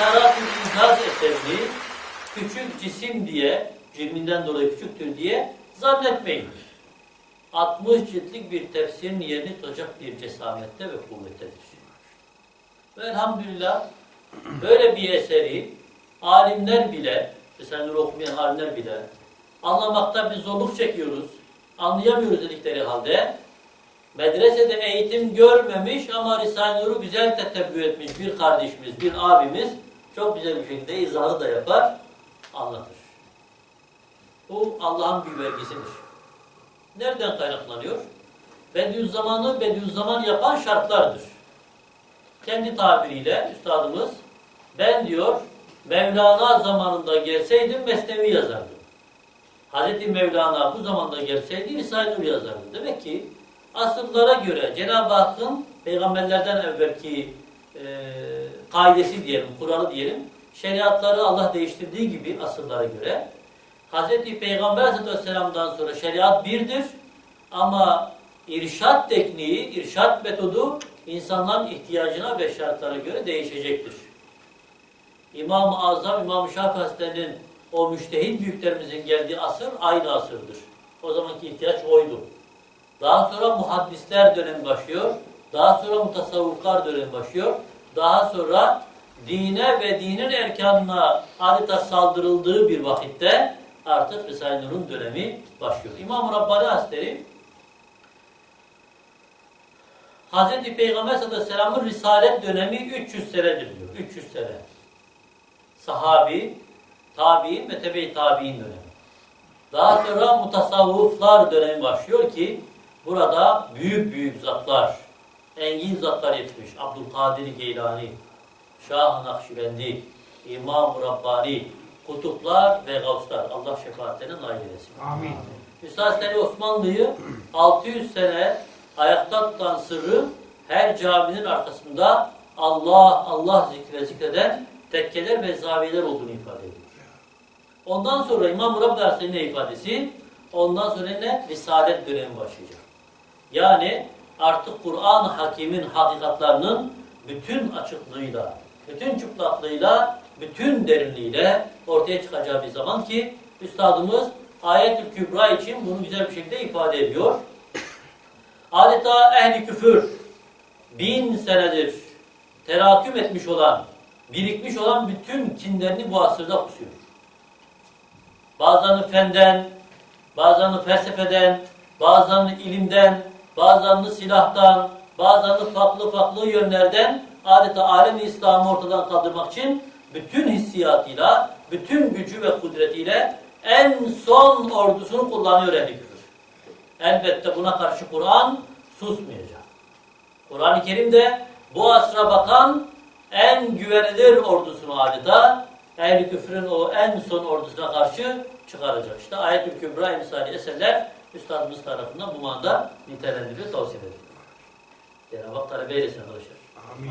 İşarat-ı İnkaz eserini küçük cisim diye, cilminden dolayı küçüktür diye zannetmeyin. 60 ciltlik bir tefsirin yerini tutacak bir cesamette ve kuvvettedir. Ve elhamdülillah böyle bir eseri alimler bile, mesela okumayan alimler bile anlamakta bir zorluk çekiyoruz, anlayamıyoruz dedikleri halde medresede eğitim görmemiş ama Risale-i Nur'u güzel tetebbü etmiş bir kardeşimiz, bir abimiz çok güzel bir şekilde izahı da yapar, anlatır. Bu Allah'ın bir vergisidir. Nereden kaynaklanıyor? Bediüzzaman'ı Bediüzzaman yapan şartlardır. Kendi tabiriyle üstadımız ben diyor Mevlana zamanında gelseydim Mesnevi yazardım. Hazreti Mevlana bu zamanda gelseydi Risale-i Nur yazardı. Demek ki asırlara göre Cenab-ı Hakk'ın peygamberlerden evvelki e, kaidesi diyelim, kuralı diyelim, şeriatları Allah değiştirdiği gibi asırlara göre Hazreti Peygamber Aleyhisselam'dan sonra şeriat birdir ama irşat tekniği, irşat metodu insanların ihtiyacına ve şartlara göre değişecektir. İmam-ı Azam, İmam-ı Şafii o müştehit büyüklerimizin geldiği asır aynı asırdır. O zamanki ihtiyaç oydu. Daha sonra muhaddisler dönemi başlıyor. Daha sonra mutasavvıflar dönemi başlıyor. Daha sonra dine ve dinin erkanına adeta saldırıldığı bir vakitte artık Risale-i Nur'un dönemi başlıyor. İmam-ı Rabbani Hazretleri Hz. Peygamber sallallahu aleyhi ve sellem'in risalet dönemi 300 senedir diyor. 300 sene. Sahabi, tabi'in ve tebe-i tabi'in dönemi. Daha sonra mutasavvıflar dönemi başlıyor ki burada büyük büyük zatlar, engin zatlar yetmiş. Abdülkadir Geylani, Şah Nakşibendi, İmam-ı Rabbani, kutuplar ve gavslar. Allah şefaatlerine nail eylesin. Amin. Üstad Osmanlı'yı 600 sene ayakta tutan sırrı her caminin arkasında Allah Allah zikre zikreden tekkeler ve zaviyeler olduğunu ifade ediyor. Ondan sonra İmam Rabbani ifadesi? Ondan sonra ne? Risalet dönemi başlayacak. Yani artık Kur'an-ı Hakim'in hakikatlarının bütün açıklığıyla, bütün çıplaklığıyla, bütün derinliğiyle ortaya çıkacağı bir zaman ki Üstadımız Ayet-ül Kübra için bunu güzel bir şekilde ifade ediyor. Adeta ehli küfür bin senedir teraküm etmiş olan, birikmiş olan bütün kinlerini bu asırda kusuyor. Bazılarını fenden, bazılarını felsefeden, bazılarını ilimden, bazılarını silahtan, bazılarını farklı farklı yönlerden adeta alem İslam'ı ortadan kaldırmak için bütün hissiyatıyla, bütün gücü ve kudretiyle en son ordusunu kullanıyor ehli küfür. Elbette buna karşı Kur'an susmayacak. Kur'an-ı Kerim de bu asra bakan en güvenilir ordusunu adeta ehl küfrün o en son ordusuna karşı çıkaracak. İşte Ayet-ül Kübra emsali eserler Üstadımız tarafından bu manda nitelendiriliyor, tavsiye ediliyor. Cenab-ı Hak talebe eylesin arkadaşlar. Amin.